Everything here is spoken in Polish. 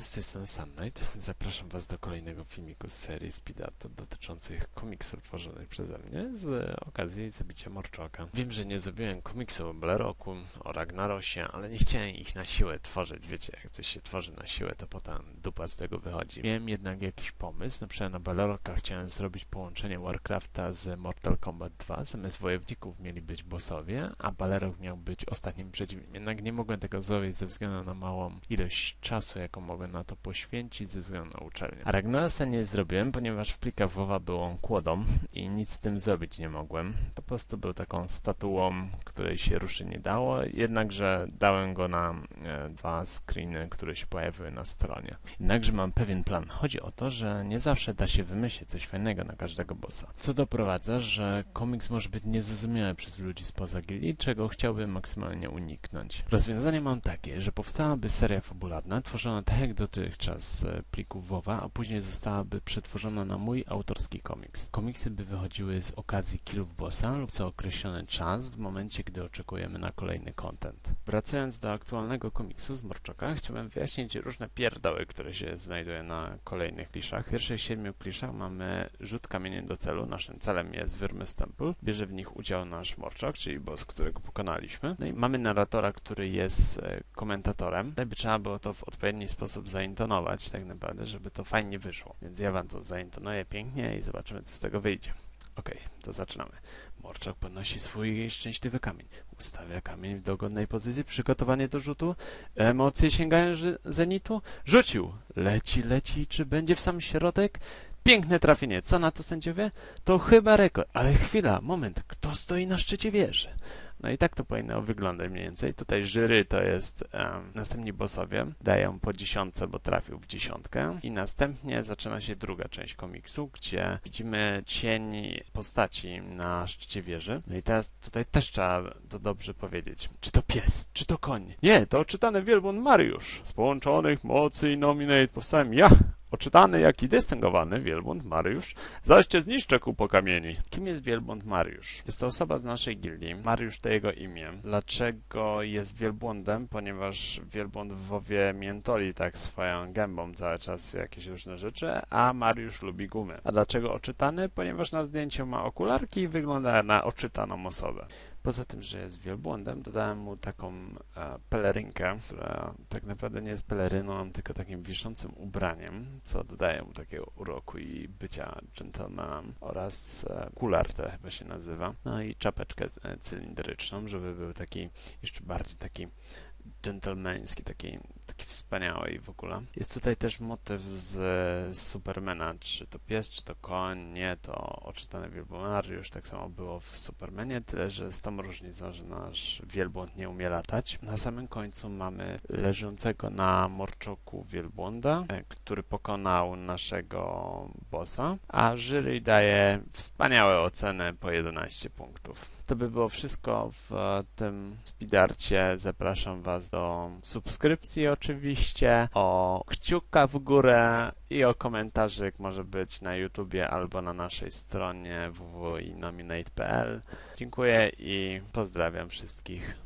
Z tej strony Sunlight. Zapraszam Was do kolejnego filmiku z serii Speedato dotyczących komiksów tworzonych przeze mnie z okazji zabicia Morczoka. Wiem, że nie zrobiłem komiksu o Bleroku, o Ragnarosie, ale nie chciałem ich na siłę tworzyć. Wiecie, jak coś się tworzy na siłę, to potem dupa z tego wychodzi. Miałem jednak jakiś pomysł, na przykład na Beleroka chciałem zrobić połączenie Warcrafta z Mortal Kombat 2. Zamiast wojowników mieli być bossowie, a Balerok miał być ostatnim przeciwnikiem. Jednak nie mogłem tego zrobić ze względu na małą ilość czasu, jaką mogę na to poświęcić ze względu na uczelnię. A Ragnarasa nie zrobiłem, ponieważ w plikach WoWa był on kłodą i nic z tym zrobić nie mogłem. Po prostu był taką statuą, której się ruszy nie dało, jednakże dałem go na e, dwa screeny, które się pojawiły na stronie. Jednakże mam pewien plan. Chodzi o to, że nie zawsze da się wymyślić coś fajnego na każdego bossa. Co doprowadza, że komiks może być niezrozumiały przez ludzi spoza gildii, czego chciałbym maksymalnie uniknąć. Rozwiązanie mam takie, że powstałaby seria fabularna, tworzona tak jak dotychczas z plików WoWa, a później zostałaby przetworzona na mój autorski komiks. Komiksy by wychodziły z okazji killów bossa lub co określony czas w momencie, gdy oczekujemy na kolejny content. Wracając do aktualnego komiksu z Morczoka, chciałbym wyjaśnić różne pierdoły, które się znajdują na kolejnych kliszach. W pierwszych siedmiu kliszach mamy rzut kamieniem do celu. Naszym celem jest Wyrmys Temple. Bierze w nich udział nasz Morczok, czyli boss, którego pokonaliśmy. No i mamy narratora, który jest e, komentatorem. Tutaj by trzeba było to w odpowiedni sposób zaintonować, tak naprawdę, żeby to fajnie wyszło. Więc ja wam to zaintonuję pięknie i zobaczymy, co z tego wyjdzie. Okej, to zaczynamy. Morczak podnosi swój szczęśliwy kamień. Ustawia kamień w dogodnej pozycji. Przygotowanie do rzutu. Emocje sięgają zenitu. Rzucił. Leci, leci. Czy będzie w sam środek? Piękne trafienie. Co na to sędziowie? To chyba rekord. Ale chwila, moment. Kto stoi na szczycie wieży? No i tak to powinno wyglądać mniej więcej. Tutaj żyry to jest um, następni bossowie. Dają po dziesiątce, bo trafił w dziesiątkę. I następnie zaczyna się druga część komiksu, gdzie widzimy cień postaci na szczycie wieży. No i teraz tutaj też trzeba to dobrze powiedzieć. Czy to pies? Czy to koń? Nie, to oczytany wielbłąd Mariusz. Z połączonych mocy i nominate powstałem ja, Oczytany jak i dystęgowany wielbłąd Mariusz, zaś cię zniszczę ku po kamieni. Kim jest wielbłąd Mariusz? Jest to osoba z naszej gildii. Mariusz to jego imię. Dlaczego jest wielbłądem? Ponieważ wielbłąd w WoWie miętoli tak swoją gębą cały czas jakieś różne rzeczy, a Mariusz lubi gumy. A dlaczego oczytany? Ponieważ na zdjęciu ma okularki i wygląda na oczytaną osobę. Poza tym, że jest wielbłądem, dodałem mu taką e, pelerynkę, która tak naprawdę nie jest peleryną, tylko takim wiszącym ubraniem, co dodaje mu takiego uroku i bycia gentlemanem oraz e, kular to chyba się nazywa. No i czapeczkę e, cylindryczną, żeby był taki jeszcze bardziej taki dżentelmeński, taki, taki wspaniały i w ogóle. Jest tutaj też motyw z, Supermana, czy to pies, czy to koń, nie, to oczytany wielbłądariusz, tak samo było w Supermanie, tyle, że z tą różnicą, że nasz wielbłąd nie umie latać. Na samym końcu mamy leżącego na morczoku wielbłąda, e, który pokonał naszego bossa, a jury daje wspaniałe oceny po 11 punktów. To by było wszystko w e, tym speedarcie. Zapraszam Was do subskrypcji oczywiście, o kciuka w górę i o komentarzyk może być na YouTubie albo na naszej stronie www.nominate.pl. Dziękuję i pozdrawiam wszystkich.